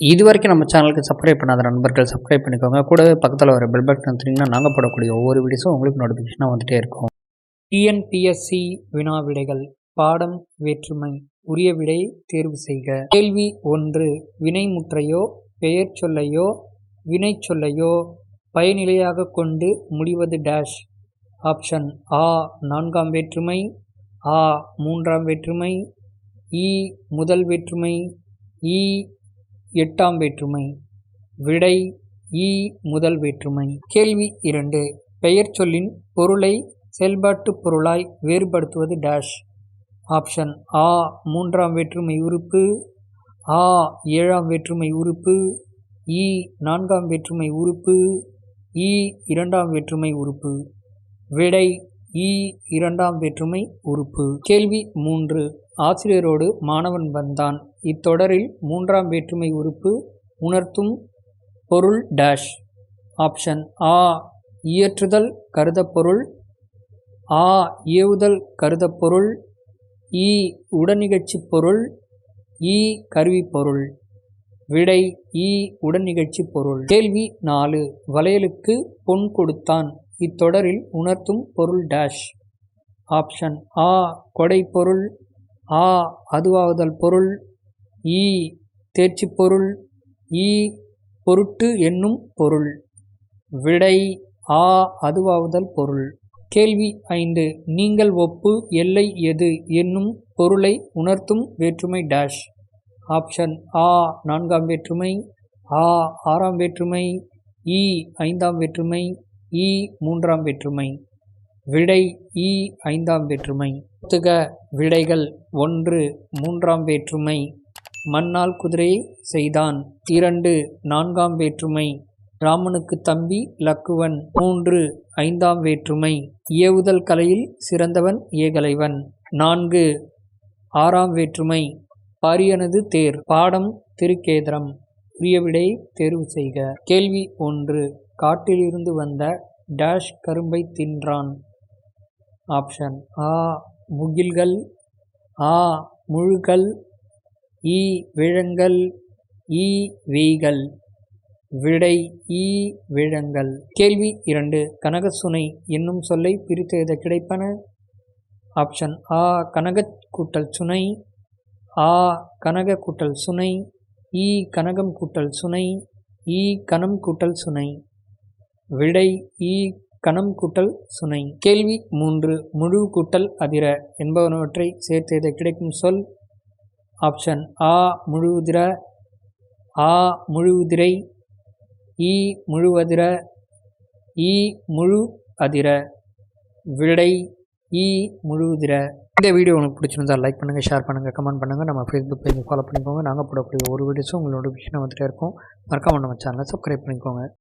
இது வரைக்கும் நம்ம சேனலுக்கு சப்ஸ்கிரைப் பண்ணாத நண்பர்கள் சப்ஸ்கிரைப் பண்ணிக்கோங்க. கூடவே பக்கத்தில் வர பெல் பட்டன் வந்தீங்கன்னா நாங்கள் போடக்கூடிய ஒவ்வொரு வீடியோஸும் உங்களுக்கு நோட்டிஃபிகேஷனாக வந்துகிட்டே இருக்கும். டிஎன்பிஎஸ்சி வினா விடைகள் பாடம் வேற்றுமை உரிய விடை தேர்வு செய்க. கேள்வி ஒன்று வினைமுற்றையோ பெயர் சொல்லையோ வினை சொல்லையோ பயனிலையாக கொண்டு முடிவது டேஷ் ஆப்ஷன் ஆ நான்காம் வேற்றுமை ஆ மூன்றாம் வேற்றுமை இ முதல் வேற்றுமை இ எட்டாம் வேற்றுமை. விடை இ முதல் வேற்றுமை. கேள்வி இரண்டு. பெயர் சொல்லின் பொருளை செயல்பாட்டு பொருளாய் வேறுபடுத்துவது டேஷ் ஆப்ஷன் ஆ மூன்றாம் வேற்றுமை உறுப்பு. ஆ ஏழாம் வேற்றுமை உறுப்பு. இ நான்காம் வேற்றுமை உறுப்பு. ஈ இரண்டாம் வேற்றுமை உறுப்பு. விடை இ இரண்டாம் வேற்றுமை உறுப்பு. கேள்வி மூன்று. ஆசிரியரோடு மாணவன் வந்தான். இத்தொடரில் மூன்றாம் வேற்றுமை உறுப்பு உணர்த்தும் பொருள் டேஷ் ஆப்ஷன் ஆ இயற்றுதல் கருதப்பொருள். ஆ ஏவுதல் கருதப்பொருள். E. இ உடனிகழ்ச்சி பொருள். இ கருவிப்பொருள். விடை e. இ உடனிகழ்ச்சி பொருள். கேள்வி நாலு. வளையலுக்கு பொன் கொடுத்தான். இத்தொடரில் உணர்த்தும் பொருள் டேஷ் ஆப்ஷன் ஆ கொடை பொருள் e, ஆ அதுவாகுதல் பொருள். ஈ தேர்ச்சி பொருள் ஈ e, பொருட்டு என்னும் பொருள். விடை ஆ அதுவாகுதல் பொருள். கேள்வி ஐந்து நீங்கள் ஒப்பு எல்லை எது என்னும் பொருளை உணர்த்தும் வேற்றுமை டேஷ் ஆப்ஷன் ஆ நான்காம் வேற்றுமை. ஆ ஆறாம் வேற்றுமை. இ ஐந்தாம் வேற்றுமை. இ மூன்றாம் வேற்றுமை விடை இ ஐந்தாம் வேற்றுமை. புத்துக விடைகள் ஒன்று மூன்றாம் வேற்றுமை. மண்ணால் குதிரை செய்தான். இரண்டு நான்காம் வேற்றுமை. ராமனுக்கு தம்பி லக்குவன். மூன்று ஐந்தாம் வேற்றுமை. ஏவுதல் கலையில் சிறந்தவன் ஏகலைவன். நான்கு ஆறாம் வேற்றுமை. பாரியனது தேர். பாடம் திருக்கேதரம். உரிய விடை தேர்வு செய்க. கேள்வி ஒன்று காட்டிலிருந்து வந்த டேஷ் கரும்பை தின்றான். ஆப்ஷன் ஆ முகில்கள். ஆ முழுகள். ஈ விழங்கள். ஈ வீகள் விடை ஈ விழங்கள். கேள்வி இரண்டு. கனகசுனை என்னும் சொல்லை பிரித்து எத கிடைப்பன? ஆப்ஷன் ஆ கனக கூட்டல் சுனை. ஆ கனக கூட்டல் சுனை. ஈ கனகம் கூட்டல் சுனை. ஈ கணம் கூட்டல் சுனை. விடை ஈ கணம் கூட்டல் சுனை. கேள்வி மூன்று முழு கூட்டல் அதிர என்பவனவற்றை சேர்த்து கிடைக்கும் சொல்? ஆப்ஷன் ஆ முழுதிர ஆ முழுவுதிரை ஈ முழுவதிர ஈ முழு அதிர. விடை ஈ முழுதிர இந்த வீடியோ உங்களுக்கு பிடிச்சிருந்தா லைக் பண்ணுங்கள் ஷேர் பண்ணுங்கள் கமெண்ட் பண்ணுங்கள் நம்ம ஃபேஸ்புக் பேஜ் ஃபாலோ பண்ணிக்கோங்க. நாங்கள் போடக்கூடிய ஒரு வீடியோஸும் உங்களோட விஷயம் வந்துகிட்டே இருக்கும். மறக்காமல் நம்ம சேனலை சப்ஸ்கிரைப் பண்ணிக்கோங்க.